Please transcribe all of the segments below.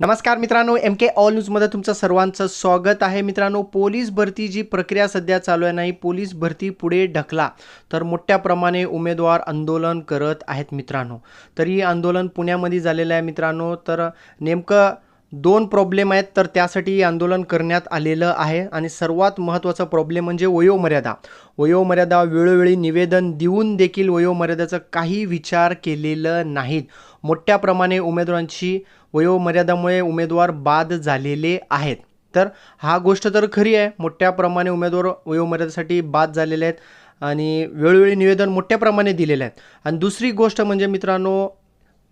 नमस्कार मित्रांनो एम के ऑल न्यूजमध्ये तुमचं सर्वांचं स्वागत आहे. मित्रांनो पोलीस भरती जी प्रक्रिया सध्या चालू आहे नाही पोलीस भरती पुढे ढकला. तर मोठ्या प्रमाणे उमेदवार आंदोलन करत आहेत मित्रांनो. तर ही आंदोलन पुण्यामध्ये झालेलं आहे मित्रांनो. तर नेमकं दोन प्रॉब्लेम आहेत तर त्यासाठी आंदोलन करण्यात आलेलं आहे. आणि सर्वात महत्त्वाचा प्रॉब्लेम म्हणजे वयोमर्यादा. वयोमर्यादा वेळोवेळी निवेदन देऊन देखील वयोमर्यादाचा काही विचार केलेलं नाहीत. मोठ्या प्रमाणे उमेदवारांची वयोमर्यादामुळे उमेदवार बाद झालेले आहेत. तर हा गोष्ट तर खरी आहे. मोठ्या प्रमाणे उमेदवार वयोमर्यादेसाठी बाद झालेले आहेत. आणि वेळोवेळी निवेदन मोठ्या प्रमाणे दिलेलं आहेत आणि दुसरी गोष्ट म्हणजे मित्रांनो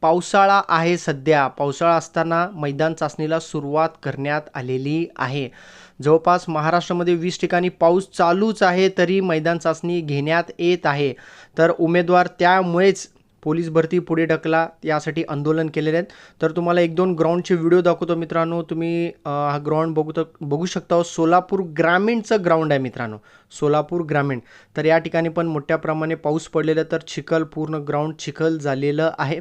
पावसाळा आहे सध्या. पावसाळा असताना मैदान चाचणीला सुरुवात करण्यात आलेली आहे. जवळपास महाराष्ट्रामध्ये वीस ठिकाणी पाऊस चालूच आहे तरी मैदान चाचणी घेण्यात येत आहे. तर उमेदवार त्यामुळेच पोलीस भरती पुढे ढकला यासाठी आंदोलन केलेले आहेत. तर तुम्हाला एक दोन ग्राउंडचे व्हिडिओ दाखवतो मित्रांनो. तुम्ही हा ग्राउंड बघू तर बघू शकता हो, सोलापूर ग्रामीणचं ग्राउंड आहे मित्रांनो. सोलापूर ग्रामीण. तर या ठिकाणी पण मोठ्या प्रमाणे पाऊस पडलेला आहे, तर चिखल पूर्ण ग्राउंड चिखल झालेलं आहे.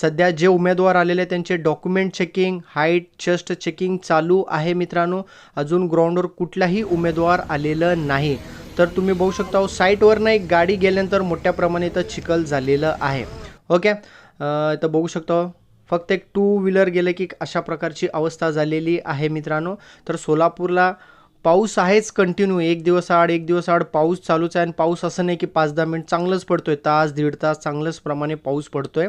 सध्या जे उमेदवार आलेले आहेत त्यांचे document checking height chest checking चालू आहे मित्रांनो. अजून ग्राउंडवर कुठलाही उमेदवार आलेलं नाही. तर तुम्ही बघू शकता हो, साईटवरनं एक गाडी गेल्यानंतर मोठ्या प्रमाणे इथं चिखल झालेलं आहे. ओके? तर बघू शकतो. फक्त एक टू व्हीलर गेले की अशा प्रकारची अवस्था झालेली आहे मित्रांनो. तर सोलापूरला पाऊस आहेच कंटिन्यू एक दिवस आड एक दिवस आड पाऊस चालूच आहे. आणि पाऊस असं नाही की पाच दहा मिनिट चांगलंच पडतो आहे तास दीड तास चांगलंच प्रमाणे पाऊस पडतो आहे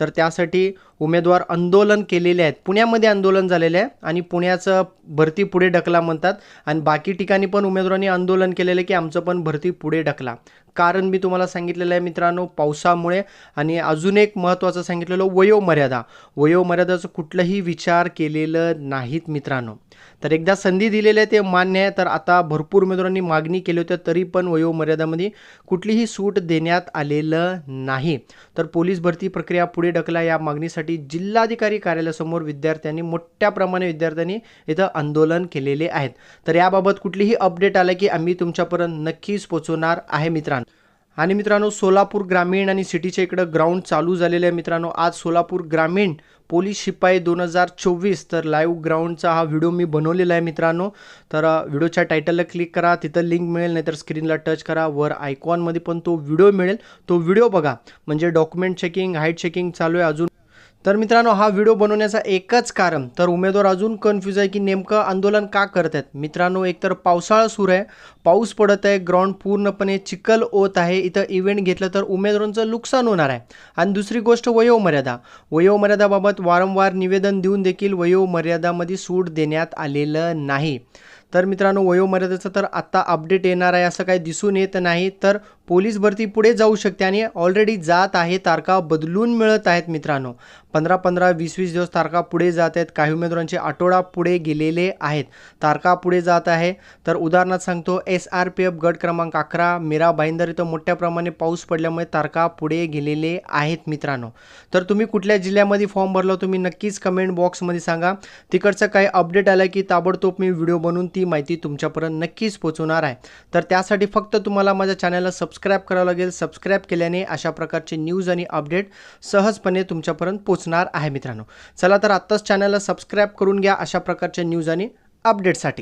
तर त्यासाठी उमेदवार आंदोलन केलेले आहेत. पुण्यामध्ये आंदोलन झालेले आहे. आणि पुण्याचं भरती पुढे ढकला म्हणतात. आणि बाकी ठिकाणी पण उमेदवारांनी आंदोलन केलेलं आहे की आमचं पण भरती पुढे ढकला. कारण मी तुम्हाला सांगितलेलं आहे मित्रांनो पावसामुळे आणि अजून एक महत्त्वाचं सांगितलेलं वयोमर्यादा. वयोमर्यादाचं कुठलंही विचार केलेलं नाहीत मित्रांनो. तर एकदा संधी दिलेली आहे ते मान्य आहे. तर आता भरपूर उमेदवारांनी मागणी केली होती तरी पण वयोमर्यादामध्ये कुठलीही सूट देण्यात आलेलं नाही. तर पोलीस भरती प्रक्रिया पुढे ढकला. या मागणीसाठी जिल्हाधिकारी कार्यालयासमोर विद्यार्थ्यांनी मोठ्या प्रमाणे विद्यार्थ्यांनी इथं आंदोलन केलेले आहेत. तर याबाबत कुठलीही अपडेट आलं की आम्ही तुमच्यापर्यंत नक्कीच पोचवणार आहे मित्रांनो. आणि मित्रांनो सोलापूर ग्रामीण आणि सिटीच्या इकडं ग्राउंड चालू झालेलं आहे. मित्रांनो आज सोलापूर ग्रामीण पोलीस शिपाई दोन हजार चोवीस तर लाईव्ह ग्राउंडचा हा व्हिडिओ मी बनवलेला आहे मित्रांनो. तर व्हिडिओच्या टायटलला क्लिक करा तिथं लिंक मिळेल नाहीतर स्क्रीनला टच करा. वर आयकॉनमध्ये पण तो व्हिडिओ मिळेल. तो व्हिडिओ बघा. म्हणजे डॉक्युमेंट चेकिंग हाईट चेकिंग चालू आहे. अजून तर मित्रांनो हा व्हिडिओ बनवण्याचं एकच कारण तर उमेदवार अजून कन्फ्यूज आहे की नेमकं आंदोलन का करत आहेत. मित्रांनो एकतर पावसाळा सुरू आहे पाऊस पडत आहे ग्राउंड पूर्णपणे चिखल होत आहे इथं इव्हेंट घेतलं तर उमेदवारांचं नुकसान होणार आहे. आणि दुसरी गोष्ट वयोमर्यादा. वयोमर्यादाबाबत वारंवार निवेदन देऊन देखील वयोमर्यादामध्ये सूट देण्यात आलेलं नाही. तर मित्रांनो वयोमर्यादेचं तर आत्ता अपडेट येणार आहे असं काही दिसून येत नाही. तर पोलीस भरती पुढे जाऊ शकते आणि ऑलरेडी जात आहे तारखा बदलून मिळत आहेत मित्रांनो. पंधरा पंधरा वीस वीस दिवस तारखा पुढे जात आहेत. काही उमेदवारांचे आठवडा पुढे गेलेले आहेत. तारखा पुढे जात आहे. तर उदाहरणार्थ सांगतो एस आर पी एफ गट क्रमांक अकरा मीरा भाईंदर इथं मोठ्या प्रमाणे पाऊस पडल्यामुळे तारखा पुढे गेलेले आहेत मित्रांनो. तर तुम्ही कुठल्या जिल्ह्यामध्ये फॉर्म भरला तुम्ही नक्कीच कमेंट बॉक्समध्ये सांगा. तिकडचं काही अपडेट आलं की ताबडतोब मी व्हिडिओ बनवून ती माहिती तुमच्यापर्यंत नक्कीच पोहोचवणार आहे. तर त्यासाठी फक्त तुम्हाला माझ्या चॅनलला सबस्क्राईब करावं लागेल. सबस्क्राईब केल्याने अशा प्रकारचे न्यूज आणि अपडेट सहजपणे तुमच्यापर्यंत पोचणार आहे मित्रांनो. चला तर आत्ताच चॅनलला सबस्क्राईब करून घ्या अशा प्रकारच्या न्यूज आणि अपडेटसाठी